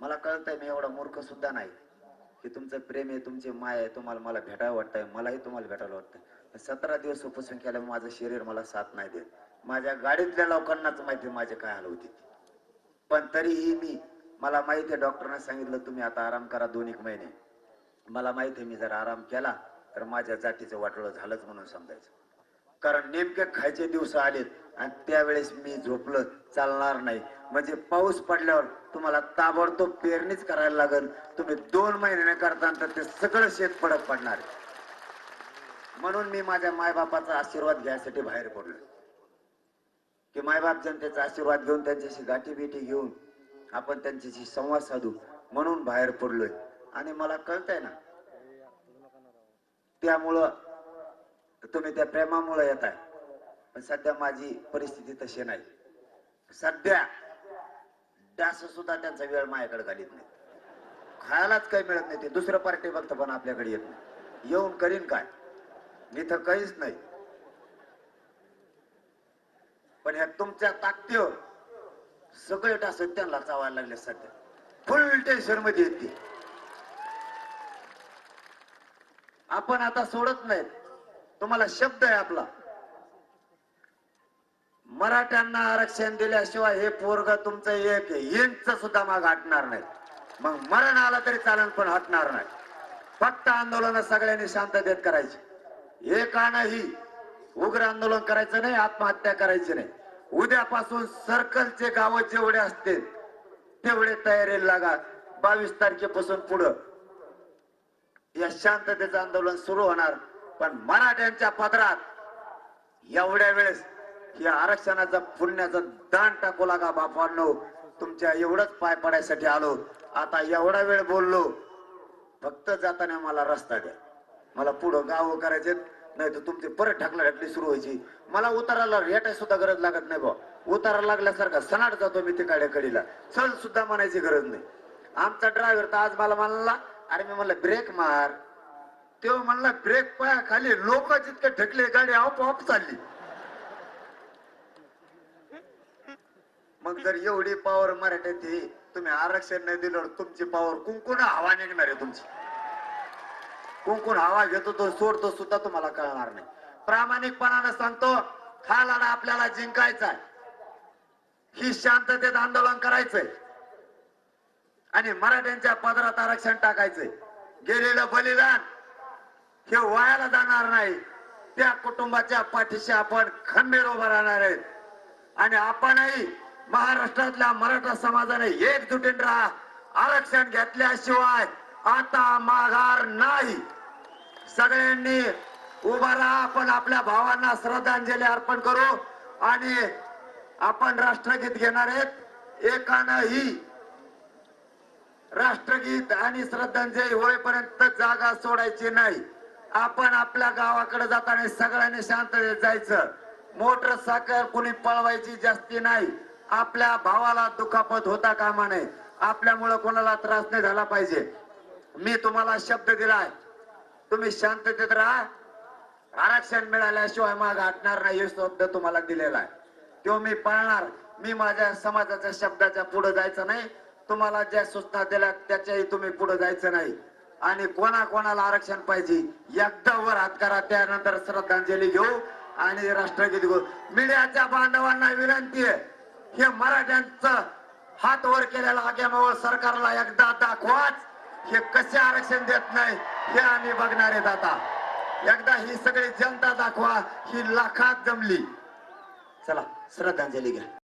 मला कळतंय मी एवढा मूर्ख सुद्धा नाही. की तुमचं प्रेम आहे तुमची माय आहे तुम्हाला मला भेटायला वाटतंय मलाही तुम्हाला भेटायला वाटतंय. सतरा दिवस उपोषण केल्यामुळे माझं शरीर मला साथ नाही देत. माझ्या गाडीतल्या लोकांनाच माहिती माझे काय हाल होते. पण तरीही मी मला माहिती आहे डॉक्टरने सांगितलं तुम्ही आता आराम करा दोन एक महिने. मला माहिती आहे मी जर आराम केला तर माझ्या जातीचं वाटोळं झालंच म्हणून समजायचं. कारण नेमके खायचे दिवस आलेत आणि त्यावेळेस मी झोपलं चालणार नाही. म्हणजे पाऊस पडल्यावर तुम्हाला ताबडतोब पेरणीच करायला लागेल. तुम्ही दोन महिने करता तर ते सगळं शेत पडत पडणार. म्हणून मी माझ्या मायबापाचा आशीर्वाद घ्यायसाठी बाहेर पडलो. की मायबाप जनतेचा आशीर्वाद घेऊन त्यांच्याशी गाठी बिठी घेऊन आपण त्यांच्याशी संवाद साधू. म्हणून बाहेर पडलोय. आणि मला कळतंय ना त्यामुळं तुम्ही त्या प्रेमामुळे येत आहे पण सध्या माझी परिस्थिती तशी नाही. सध्या डास सुद्धा त्यांचा वेळ माझ्याकडे घालीत नाही. खायलाच काही मिळत नाही ते दुसरं पार्टी बघतं पण आपल्याकडे येत नाही. येऊन करीन काय? मी तर काहीच नाही. पण ह्या तुमच्या ताकदीवर सगळे डास त्यांना चावायला लागले सध्या. फुल टेन्शनमध्ये येते आपण आता सोडत नाहीत. तुम्हाला शब्द आहे आपला. मराठ्यांना आरक्षण दिल्याशिवाय हे पोरग तुमचं एक इंच सुद्धा माग हटणार नाही. मग मरण आलं तरी चालन पण हटणार नाही. फक्त आंदोलन सगळ्यांनी शांततेत करायची. एकानंही उग्र आंदोलन करायचं नाही आत्महत्या करायची नाही. उद्यापासून सर्कलचे गाव जेवढे असतील तेवढे तयारीला लागा. बावीस तारखेपासून पुढं. या शांततेचं आंदोलन सुरू होणार. पण मराठ्यांच्या पदरात एवढ्या वेळेस या आरक्षणाचा फुलण्याचा दान टाकू लागा बापांनो. तुमच्या एवढंच पाय पडायसाठी आलो. आता एवढा वेळ बोललो. फक्त जाताना मला रस्ता द्या. मला पुढं गाव करायचे नाही तर तुमची परत ढकला ढकली सुरू व्हायची. मला उताराला रेटाय सुद्धा गरज लागत नाही बा उतारा लागल्यासारखा सनाट जातो मी तिकडे कडीला. चल सुद्धा म्हणायची गरज नाही. आमचा ड्रायव्हर तर आज मला म्हणला अरे मी म्हणलं ब्रेक मार. तेव्हा म्हणला ब्रेक पाया खाली लोक जितके ढकले गाडी आपोआप चालली. मग जर एवढी पॉवर मराठ्यात ही तुम्ही आरक्षण नाही दिलं तुमची पॉवर कुंकून हवा निघणार आहे तुमची. कुंकून हवा घेतो तो सोडतो सुद्धा तुम्हाला कळणार नाही. प्रामाणिकपणानं सांगतो हा लढा आपल्याला जिंकायचा ही शांततेत आंदोलन करायचंय. आणि मराठ्यांच्या पदरात आरक्षण टाकायचंय. गेलेलं बलिदान हे वायाला जाणार नाही. त्या कुटुंबाच्या पाठीशी आपण खंबीर उभा राहणार आहेत. आणि आपणही महाराष्ट्रातल्या मराठा समाजाने एकजुटीन राहा. आरक्षण घेतल्याशिवाय आता माघार नाही. सगळ्यांनी उभा राहा आपण आपल्या भावांना श्रद्धांजली अर्पण करू आणि आपण राष्ट्रगीत घेणार आहेत. एकानंही राष्ट्रगीत आणि श्रद्धांजली होईपर्यंत जागा सोडायची नाही. आपण आपल्या गावाकडे जाताना सगळ्यांनी शांततेत जायचं. मोटरसायकल कुणी पळवायची जास्ती नाही. आपल्या भावाला दुखापत होता कामा नये आपल्यामुळं कोणाला त्रास नाही झाला पाहिजे. मी तुम्हाला शब्द दिलाय. तुम्ही शांततेत राहा. आरक्षण मिळाल्याशिवाय माग हटणार नाही शब्द तुम्हाला दिलेला आहे. तो मी पाळणार. मी माझ्या समाजाच्या शब्दाच्या पुढे जायचं नाही. तुम्हाला ज्या सूचना दिल्या त्याच्याही तुम्ही पुढे जायचं नाही. आणि कोणा कोणाला आरक्षण पाहिजे एकदा वर हात करा त्यानंतर श्रद्धांजली घेऊ आणि राष्ट्रगीत घेऊ. मीडियाच्या बांधवांना विनंती आहे. हे मराठ्यांचं हात वर केलेला आग्यामावळ सरकारला एकदा दाखवाच. हे कसे आरक्षण देत नाही हे आम्ही बघणार आहेत आता. एकदा ही सगळी जनता दाखवा ही लाखात जमली. चला श्रद्धांजली घ्या.